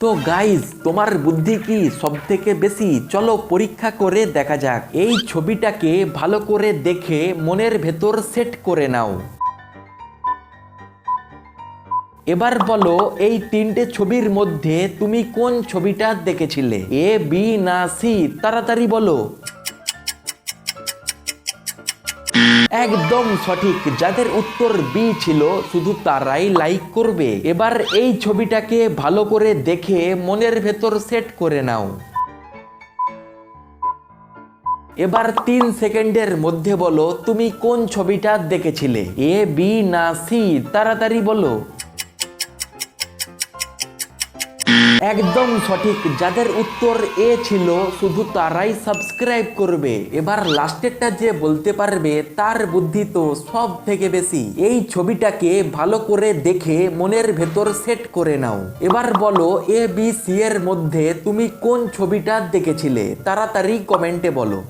তো গাইজ তোমার বুদ্ধি কি সব থেকে বেশি? চলো পরীক্ষা করে দেখা যাক। এই ছবিটাকে ভালো করে দেখে মনের ভেতর সেট করে নাও। এবার বলো, এই তিনটে ছবির মধ্যে তুমি কোন ছবিটা দেখেছিলে? এ বি না সি তাড়াতাড়ি বলো। একদম সঠিক। যাদের উত্তর বি ছিল, শুধু তারাই লাইক করবে। এবার এই ছবিটাকে ভালো করে দেখে মনের ভেতর সেট করে নাও। এবার তিন সেকেন্ডের মধ্যে বলো, তুমি কোন ছবিটা দেখেছিলে? এ বি না সি তাড়াতাড়ি বলো। একদম সঠিক। যাদের উত্তর এ ছিল, শুধু তারাই সাবস্ক্রাইব করবে। এবার লাস্টেরটা যে বলতে পারবে, তার বুদ্ধি তো সব থেকে বেশি। এই ছবিটাকে ভালো করে দেখে মনের ভেতর সেট করে নাও। এবার বলো, এ, বি, সি এর মধ্যে তুমি কোন ছবিটা দেখেছিলে? তাড়াতাড়ি কমেন্টে বলো।